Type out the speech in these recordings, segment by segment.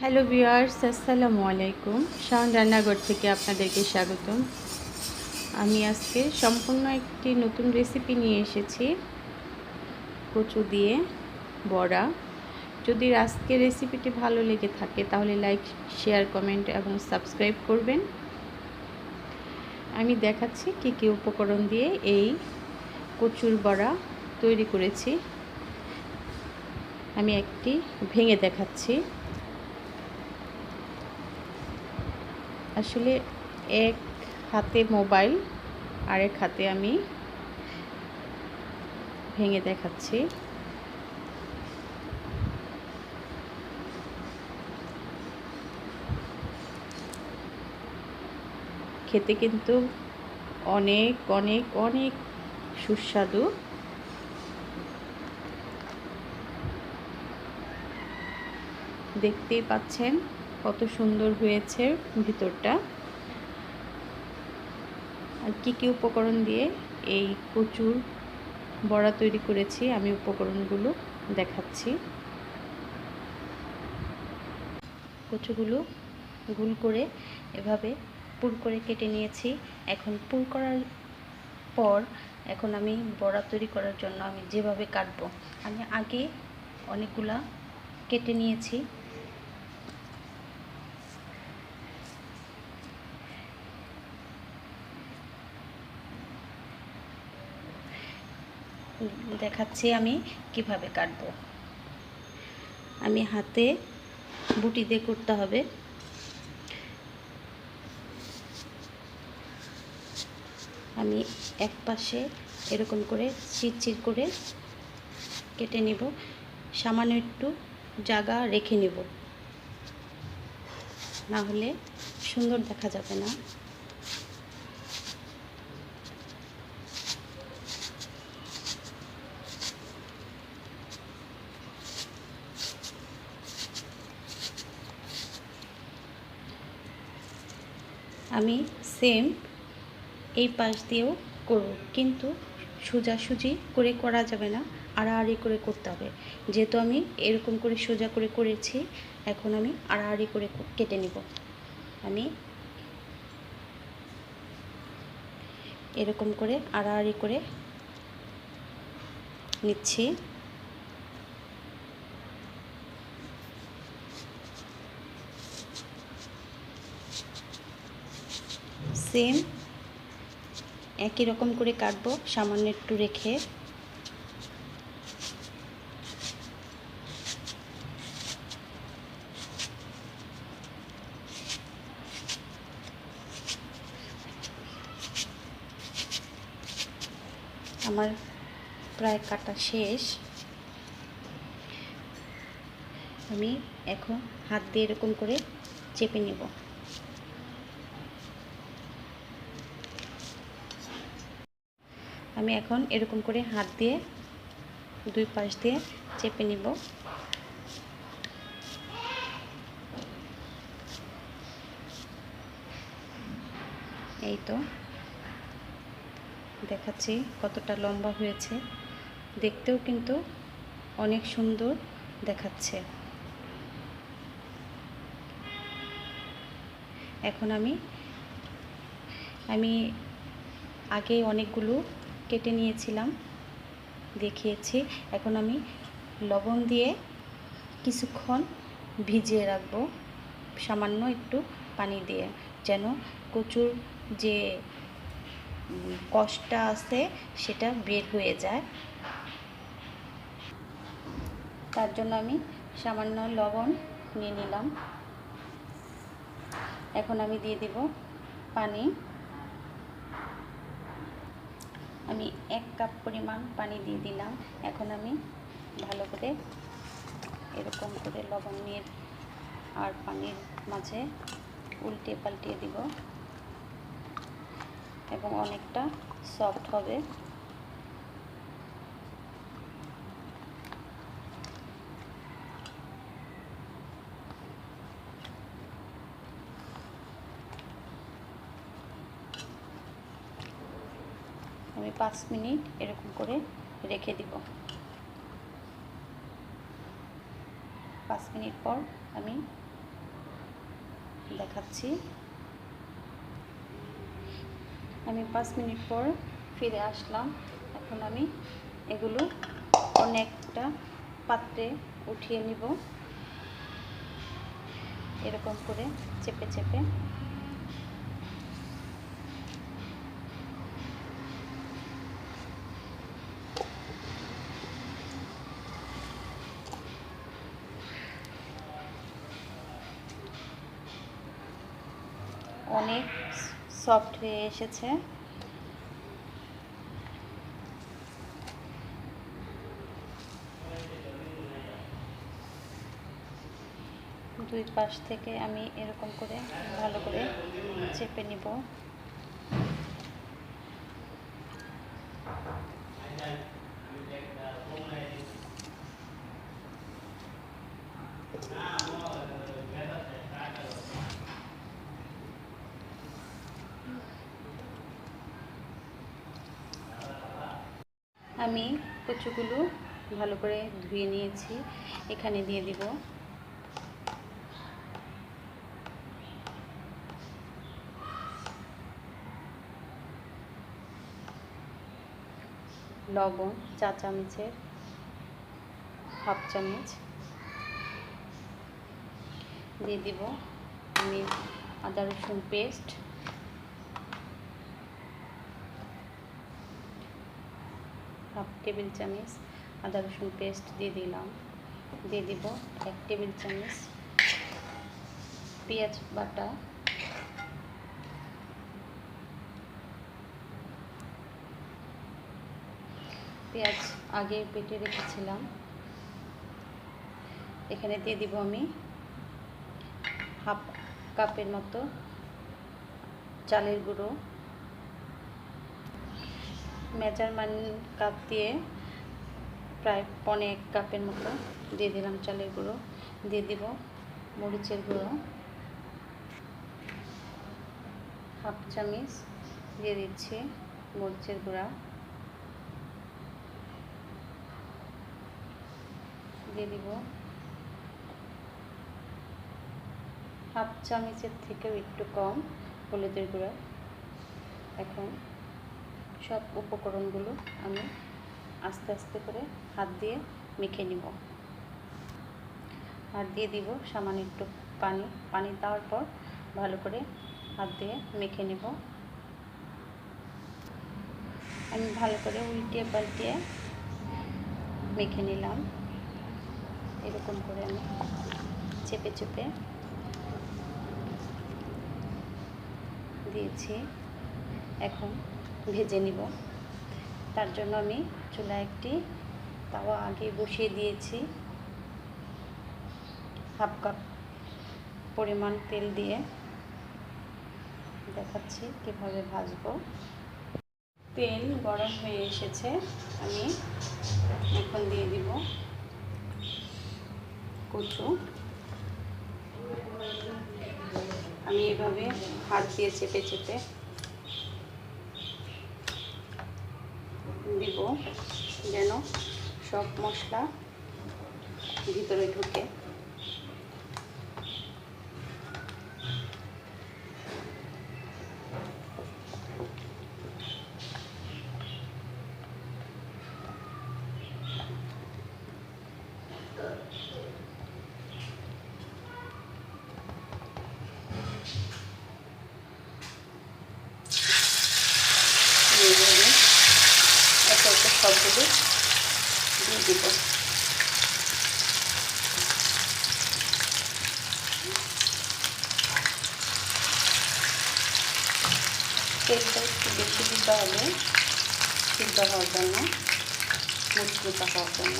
Hello viewers, আসসালামু আলাইকুম। শাওন রান্নাঘর থেকে আপনাদেরকে স্বাগতম। আমি আজকে সম্পূর্ণ একটি নতুন রেসিপি নিয়ে এসেছি। কচু দিয়ে বড়া। যদি আজকের রেসিপিটি ভালো লেগে থাকে, তাহলে লাইক শেয়ার কমেন্ট এবং সাবস্ক্রাইব করবেন। আমি দেখাচ্ছি কি কি উপকরণ দিয়ে এই কচুর বড়া তৈরি করেছি। আমি একটি ভেঙে দেখাচ্ছি। আসলে এক হাতে মোবাইল, আরেক হাতে আমি ভেঙে দেখাচ্ছি। খেতে কিন্তু অনেক অনেক অনেক সুস্বাদু। দেখতেই পাচ্ছেন কত সুন্দর হয়েছে ভিতরটা। আর কী কী উপকরণ দিয়ে এই কচুর বড়া তৈরি করেছি, আমি উপকরণগুলো দেখাচ্ছি। কচুগুলো গুল করে এভাবে পুর করে কেটে নিয়েছি। এখন পুর করার পর এখন আমি বড়া তৈরি করার জন্য আমি যেভাবে কাটবো, আমি আগে অনেকগুলা কেটে নিয়েছি। দেখাচ্ছি আমি কীভাবে কাটবো। আমি হাতে বুটি দিয়ে করতে হবে। আমি এক পাশে এরকম করে চিরচির করে কেটে নিব। সামান্য একটু জায়গা রেখে নেব। না হলে সুন্দর দেখা যাবে না। আমি সেম এই পাশ দিয়েও করব। কিন্তু সোজাসুজি করে করা যাবে না, আড়াআড়ি করে করতে হবে। যেহেতু আমি এরকম করে সোজা করে করেছি, এখন আমি আড়াআড়ি করে কেটে নিব। আমি এরকম করে আড়াআড়ি করে নিচ্ছি। সেম। একই রকম করে কাটবো, সামান্য একটু রেখে। আমার প্রায় কাটা শেষ। আমি এখন হাত দিয়ে এরকম করে চেপে নেব। আমি এখন এরকম করে হাত দিয়ে দুই পাশ দিয়ে চেপে নিব। এই তো। দেখাচ্ছি কতটা লম্বা হয়েছে। দেখতেও কিন্তু অনেক সুন্দর দেখাচ্ছে। এখন আমি আমি আগে অনেকগুলো কেটে নিয়েছিলাম, দেখিয়েছি। এখন আমি লবণ দিয়ে কিছুক্ষণ ভিজিয়ে রাখব, সামান্য একটু পানি দিয়ে, যেন কচুর যে কষ্টটা আছে সেটা বের হয়ে যায়। তার জন্য আমি সামান্য লবণ নিয়ে নিলাম। এখন আমি দিয়ে দিব পানি। আমি এক কাপ পরিমাণ পানি দিয়ে দিলাম। এখন আমি ভালো করে এরকম করে লবণ নিয়ে আর পানির মাঝে উল্টে পাল্টিয়ে দিব। এবং অনেকটা সফট হবে। পাঁচ মিনিট এরকম করে রেখে দিব। পাঁচ মিনিট পর আমি দেখাচ্ছি। আমি পাঁচ মিনিট পর ফিরে আসলাম। এখন আমি এগুলো অনেকটা পাত্রে উঠিয়ে নিব। এরকম করে চেপে চেপে অনেক সফট হয়ে এসেছে। দুই পাশ থেকে আমি এরকম করে ভালো করে চেপে নিব। আমি কচুগুলো ভালো করে ধুয়ে নিয়েছি। এখানে দিয়ে দিব লবণ, চা চামচের হাফ চামচ। দিয়ে দিব আমি আদা রসুন পেস্ট হাফ টেবিল চামচ, আদা রসুন পেস্ট দিয়ে দিলাম। দিয়ে দিব এক টেবিল চামচ পেঁয়াজ বাটা। পেঁয়াজ আগে বেটে রেখেছিলাম। এখানে দিয়ে দিব আমি হাফ কাপের মতো চালের গুঁড়ো। মেজারমেন্ট কাপ দিয়ে প্রায় পনে এক কাপের মতো দিয়ে দিলাম চালের গুঁড়ো। দিয়ে দিব মরিচের গুঁড়ো। হাফ চামিচ দিয়ে দিচ্ছি মরিচের গুঁড়া। দিয়ে দিব হাফ চামচের থেকেও একটু কম হলুদের গুঁড়া। এখন সব উপকরণগুলো আমি আস্তে আস্তে করে হাত দিয়ে মেখে নিব। আর দিয়ে দিব সামান্য একটু পানি। পানি দেওয়ার পর ভালো করে হাত দিয়ে মেখে নেব। আমি ভালো করে উল্টিয়ে পাল্টিয়ে মেখে নিলাম। এরকম করে আমি চেপে চেপে দিয়েছি। এখন ভেজে নিব। তার জন্য আমি চুলা একটি তাওয়া আগে বসিয়ে দিয়েছি। হাফ কাপ পরিমাণ তেল দিয়ে দেখাচ্ছি কীভাবে ভাজবো। তেল গরম হয়ে এসেছে, আমি এখন দিয়ে দিব কচু। আমি এভাবে হাত দিয়ে চেপে চেপে দিব। যেন সব মশলা ভিতরে ঢুকে এইভাবে একে সবগুলো দিয়ে দিব তেলটা একটু বেশি দিতে হবে সিদ্ধ হওয়ার জন্য মুচমুচা হওয়ার জন্য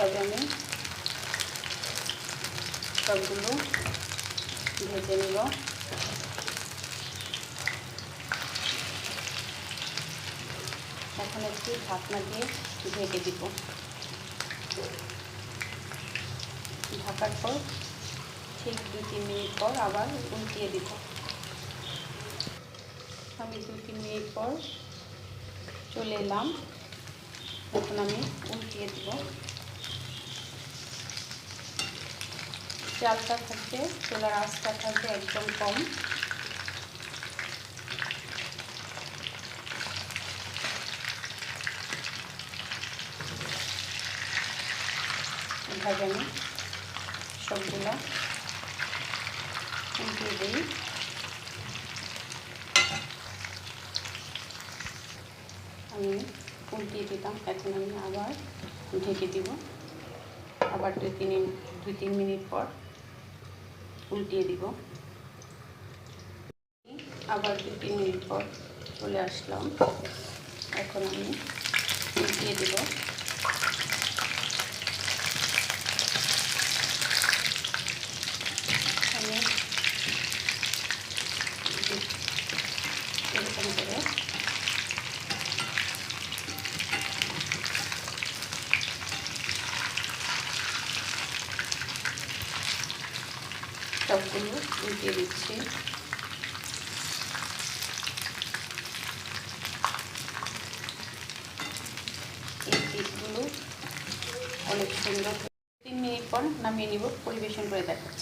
এভাবে আমি সবগুলো ভেজে নিব। এখন একটু ঢাকনা দিয়ে ঢেকে দিব। ঢাকার পর ঠিক দু তিন মিনিট পর আবার উল্টিয়ে দিব। আমি দুই তিন মিনিট পর চলে এলাম। এখন আমি উল্টিয়ে দেব। চালটা থাকবে চুলার আঁচটা থাকবে একদম কম। এভাবে আমি সবগুলো। উল্টিয়ে দিই। আমি উল্টিয়ে দিলাম, এখন আমি আবার ঢেকে দিব। আবার দুই তিন দুই তিন মিনিট পর। উল্টিয়ে দিব। আবার দু তিন মিনিট পর চলে আসলাম। এখন আমি উল্টিয়ে দিব আমি এরকম করে সবগুলো উল্টিয়ে দিচ্ছি। অনেক সুন্দর। তিন মিনিট পর নামিয়ে নিব পরিবেশন করে দেখাচ্ছি।